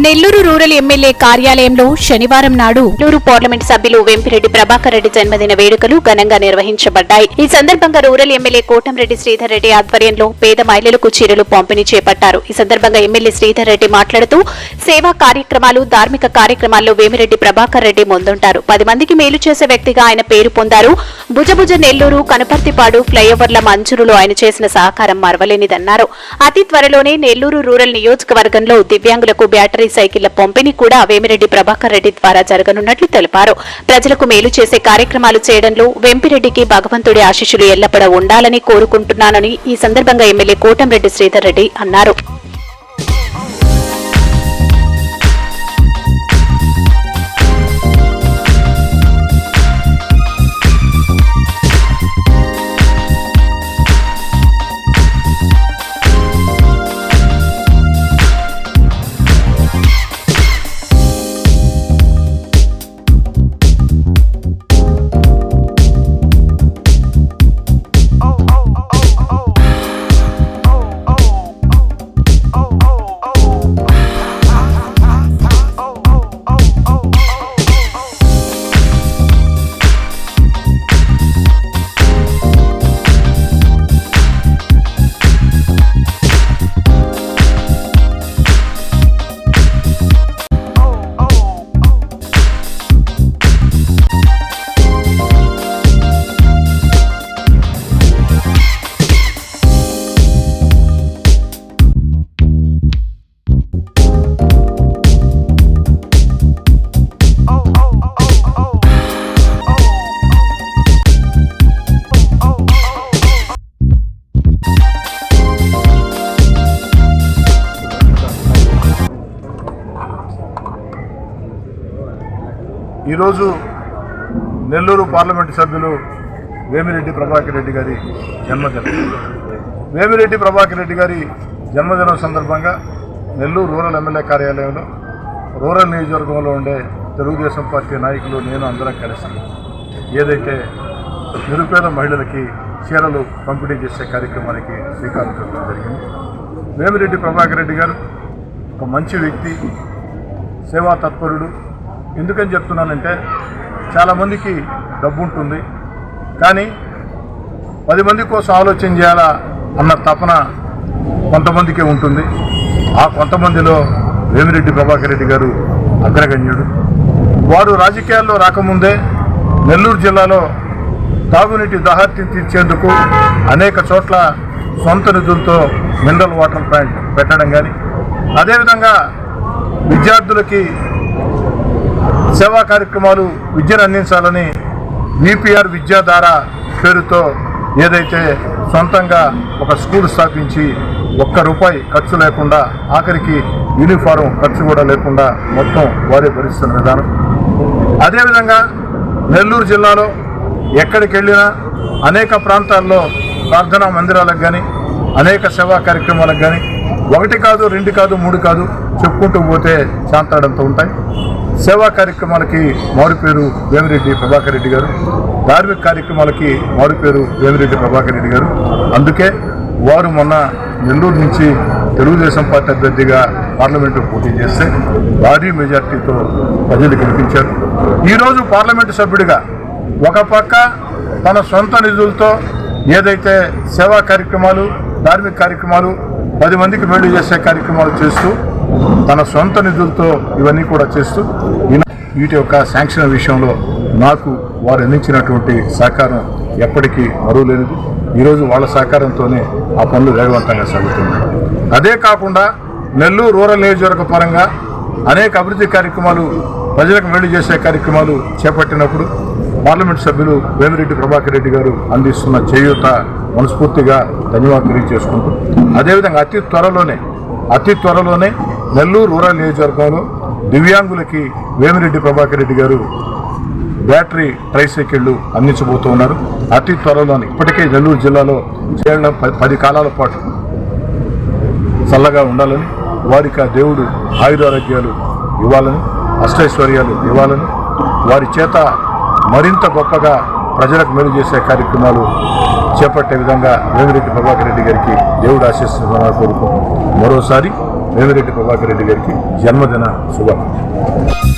Nellore rural MLA కార్యాలయంలో శనివారం నాడు నెల్లూరు పార్లమెంట్ సభ్యులు వెంపిరెడ్డి ప్రభాకర్ రెడ్డి జన్మదిన వేడుకలు ఘనంగా నిర్వహించబడ్డాయి. ఈ సందర్భంగా రూరల్ ఎమ్మెల్యే కోటంరెడ్డి శ్రీధర్ రెడ్డి ఆధ్వర్యంలో పేద మహిళలకు చీరలు పంపిణీ చేపట్టారు. ఈ సందర్భంగా ఎమ్మెల్యే శ్రీధర్ రెడ్డి మాట్లాడుతూ సేవా కార్యక్రమాలు ధార్మిక కార్యక్రమాల్లో వేమిరెడ్డి ప్రభాకర్ రెడ్డి ముందుంటారు. పది మందికి మేలు చేసే వ్యక్తిగా ఆయన పేరు పొందారు. భుజభుజ నెల్లూరు కనపర్తిపాడు ఫ్లైఓవర్ల మంజూరులో ఆయన చేసిన సహకారం మరవలేనిదన్నారు. అతి త్వరలోనే నెల్లూరు రూరల్ నియోజకవర్గంలో దివ్యాంగులకు బ్యాటరీ సైకిళ్ళ పంపిణీ కూడా వేమిరెడ్డి ప్రభాకర్ రెడ్డి ద్వారా జరగనున్నట్లు తెలిపారు. ప్రజలకు మేలు చేసే కార్యక్రమాలు చేయడంలో వెంపిరెడ్డికి భగవంతుడి ఆశీస్సులు ఎల్లప్పుడ ఉండాలని కోరుకుంటున్నానని ఈ సందర్భంగా ఎమ్మెల్యే కోటంరెడ్డి శ్రీధర్ రెడ్డి అన్నారు. ఈరోజు నెల్లూరు పార్లమెంటు సభ్యులు వేమిరెడ్డి ప్రభాకర్ రెడ్డి గారి జన్మదినం. వేమిరెడ్డి ప్రభాకర్ రెడ్డి గారి జన్మదినం సందర్భంగా నెల్లూరు రూరల్ ఎమ్మెల్యే కార్యాలయంలో రూరల్ నియోజకవర్గంలో ఉండే తెలుగుదేశం పార్టీ నాయకులు నేను అందరం కలిసి ఏదైతే నిరుపేద మహిళలకి చీరలు పంపిణీ చేసే కార్యక్రమానికి శ్రీకారం చుట్టడం జరిగింది. వేమిరెడ్డి ప్రభాకర్ రెడ్డి గారు ఒక మంచి వ్యక్తి సేవా తత్పరుడు ఎందుకని చెప్తున్నానంటే చాలామందికి డబ్బు ఉంటుంది కానీ పది మంది కోసం ఆలోచన చేయాలా అన్న తపన కొంతమందికే ఉంటుంది. ఆ కొంతమందిలో వేమిరెడ్డి ప్రభాకర్ రెడ్డి గారు అగ్రగణ్యుడు. వారు రాజకీయాల్లో రాకముందే నెల్లూరు జిల్లాలో తాగునీటి దాహార్తిని తీర్చేందుకు అనేక చోట్ల సొంత నిధులతో మినరల్ వాటర్ ప్లాంట్ పెట్టడం కానీ అదేవిధంగా విద్యార్థులకి సేవా కార్యక్రమాలు విద్యను అందించాలని విపిఆర్ విద్యాధార పేరుతో ఏదైతే సొంతంగా ఒక స్కూల్ స్థాపించి ఒక్క రూపాయి ఖర్చు లేకుండా ఆఖరికి యూనిఫారం ఖర్చు కూడా లేకుండా మొత్తం వారే భరిస్తున్న విధానం. అదేవిధంగా నెల్లూరు జిల్లాలో ఎక్కడికి వెళ్ళినా అనేక ప్రాంతాల్లో ప్రార్థనా మందిరాలకు కానీ అనేక సేవా కార్యక్రమాలకు కానీ ఒకటి కాదు రెండు కాదు మూడు కాదు చెప్పుకుంటూ పోతే శాంతాడంతో ఉంటాయి. సేవా కార్యక్రమాలకి మారు పేరు వేమిరెడ్డి ప్రభాకర్ రెడ్డి గారు. ధార్మిక కార్యక్రమాలకి మారుపేరు వేమిరెడ్డి ప్రభాకర్ రెడ్డి గారు. అందుకే వారు మొన్న నెల్లూరు నుంచి తెలుగుదేశం పార్టీ అభ్యర్థిగా పార్లమెంటు పోటీ చేస్తే భారీ మెజార్టీతో ప్రజలు గెలిపించారు. ఈరోజు పార్లమెంటు సభ్యుడిగా ఒక పక్క తన సొంత నిధులతో ఏదైతే సేవా కార్యక్రమాలు ధార్మిక కార్యక్రమాలు పది మందికి మేలు చేసే కార్యక్రమాలు చేస్తూ తన సొంత నిధులతో ఇవన్నీ కూడా చేస్తూ వీటి యొక్క శాంక్షన్ విషయంలో నాకు వారు అందించినటువంటి సహకారం ఎప్పటికీ మరువలేనిది. ఈరోజు వాళ్ళ సహకారంతోనే ఆ పనులు వేగవంతంగా సాగుతుంది అదే కాకుండా నెల్లూరు రూరల్ నియోజకవర్గ పరంగా అనేక అభివృద్ధి కార్యక్రమాలు ప్రజలకు మేలు చేసే కార్యక్రమాలు చేపట్టినప్పుడు పార్లమెంట్ సభ్యులు వేమిరెడ్డి ప్రభాకర్ రెడ్డి గారు అందిస్తున్న చేయూత మనస్ఫూర్తిగా ధన్యవాదాలు తెలియజేసుకుంటూ అదేవిధంగా అతి త్వరలోనే అతి త్వరలోనే నెల్లూరు రూరల్ నియోజకవర్గంలో దివ్యాంగులకి వేమిరెడ్డి ప్రభాకర్ రెడ్డి గారు బ్యాటరీ ట్రైసైకిళ్ళు అందించబోతూ ఉన్నారు. అతి త్వరలోనే ఇప్పటికే నెల్లూరు జిల్లాలో చేరడం పది కాలాల పాటు చల్లగా ఉండాలని వారికి ఆ దేవుడు ఆయురారోగ్యాలు ఇవ్వాలని అష్టైశ్వర్యాలు ఇవ్వాలని వారి చేత మరింత గొప్పగా ప్రజలకు మేలు చేసే కార్యక్రమాలు చేపట్టే విధంగా వేమిరెడ్డి ప్రభాకర్ రెడ్డి గారికి దేవుడు ఆశిస్తున్నారని కోరుకుంటున్నాను మరోసారి వేమిరెడ్డి ప్రభాకర్ రెడ్డి గారికి జన్మదిన శుభాకాంక్షలు.